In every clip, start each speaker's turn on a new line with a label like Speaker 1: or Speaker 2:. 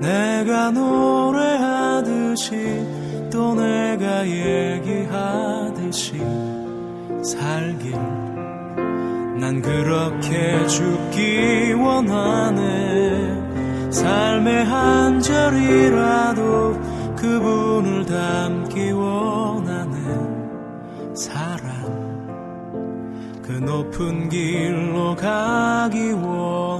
Speaker 1: 내가 노래하듯이 또 내가 얘기하듯이 살길. 난 그렇게 죽기 원하네. 삶의 한 절이라도 그분을 담기 원하네. 사랑. 그 높은 길로 가기 원하네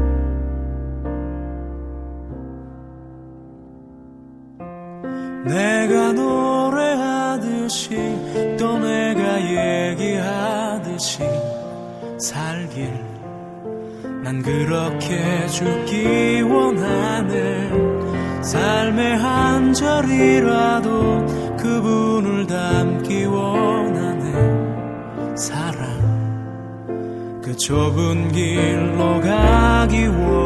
Speaker 1: 내가 노래하듯이 또 내가 얘기하듯이 살길. 난 그렇게 죽기 원하네. 삶의 한 절이라도 그분을 담기 원하네. 사랑. 그 좁은 길로 가기 원하네